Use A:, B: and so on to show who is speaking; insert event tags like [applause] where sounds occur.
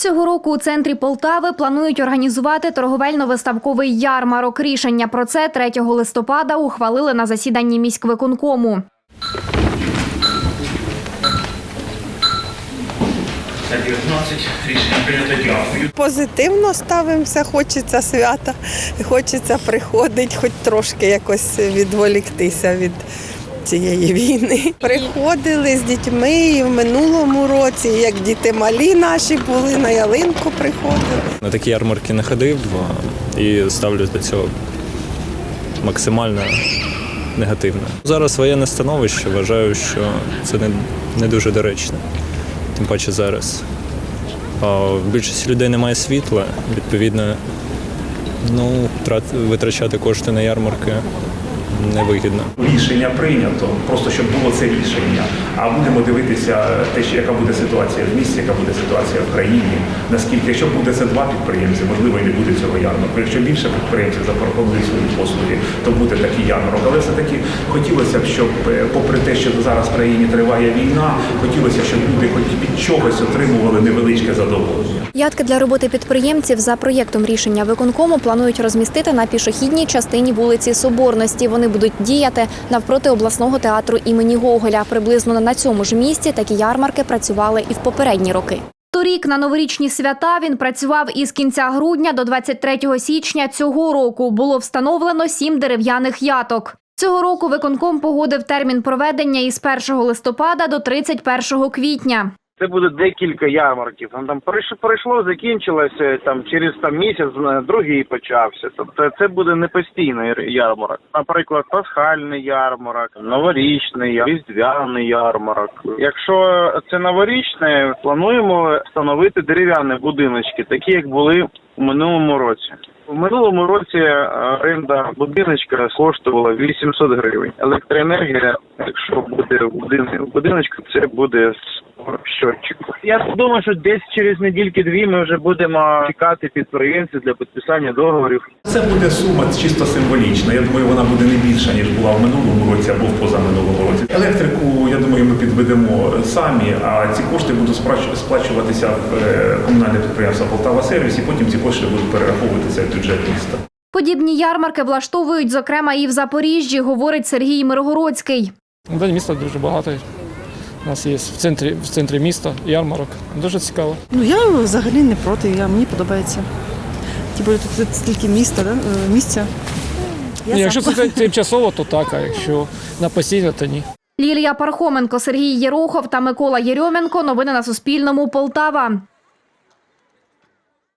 A: Цього року у центрі Полтави планують організувати торговельно-виставковий ярмарок. Рішення про це 3 листопада ухвалили на засіданні міськвиконкому.
B: За 19 рішення прийнято. Дякую.
C: Позитивно ставимося, хочеться свята, хочеться приходити, хоч трошки якось відволіктися від цієї війни. [laughs] Приходили з дітьми і в минулому році, як діти малі наші були, на ялинку приходили.
D: На такі ярмарки не ходив і ставлюсь до цього максимально негативно. Зараз воєнне становище, вважаю, що це не, не дуже доречно. Тим паче зараз. А в більшості людей немає світла, відповідно, ну, витрачати кошти на ярмарки невигідно.
B: Рішення прийнято, просто щоб було це рішення. А будемо дивитися те, що яка буде ситуація в місті, яка буде ситуація в країні. Наскільки, якщо буде це два підприємці, можливо, і не буде цього ярмарку. Якщо більше підприємців запропонують свої послуги, то буде такий ярмарок. Але все-таки хотілося б, щоб, е, попри те, що зараз в країні триває війна, хотілося, щоб люди хоч від чогось отримували невеличке задоволення.
A: Ядки для роботи підприємців за проєктом рішення виконкому планують розмістити на пішохідній частині вулиці Соборності. Вони будуть діяти навпроти обласного театру імені Гоголя. Приблизно на цьому ж місці такі ярмарки працювали і в попередні роки. Торік на новорічні свята він працював із кінця грудня до 23 січня цього року. Було встановлено сім дерев'яних яток. Цього року виконком погодив термін проведення із 1 листопада до 31 квітня.
E: Це буде декілька ярмарків. Там там пройшло, закінчилося там через там місяць, е, другий почався. Тобто це буде не постійний ярмарок. Наприклад, пасхальний ярмарок, новорічний, різдвяний ярмарок. Якщо це новорічне, плануємо встановити дерев'яні будиночки, такі як були у минулому році. У минулому році е, оренда будиночка коштувала 800 гривень. Електроенергія, якщо буде в будиночку, це буде щотчику. Я думаю, що десь через недільки-дві ми вже будемо чекати підприємців для підписання договорів.
B: Це буде сума чисто символічна. Я думаю, вона буде не більша, ніж була в минулому році або в позаминулому році. Електрику, я думаю, ми підведемо самі, а ці кошти будуть сплач- сплачуватися в е, комунальне підприємство Полтава Сервіс, і потім ці кошти будуть перераховуватися в бюджет міста.
A: Подібні ярмарки влаштовують, зокрема, і в Запоріжжі, говорить Сергій Миргородський.
F: День міста дуже багато. У нас є в центрі, в центрі міста ярмарок. Дуже цікаво.
G: Ну я взагалі не проти, я, мені подобається. Ті більше тут стільки міста, да? е, місця. Я
F: ну, якщо це тимчасово, то так, а якщо на постійно, то ні.
A: Лілія Пархоменко, Сергій Єрухов та Микола Єрьоменко. Новини на Суспільному. Полтава.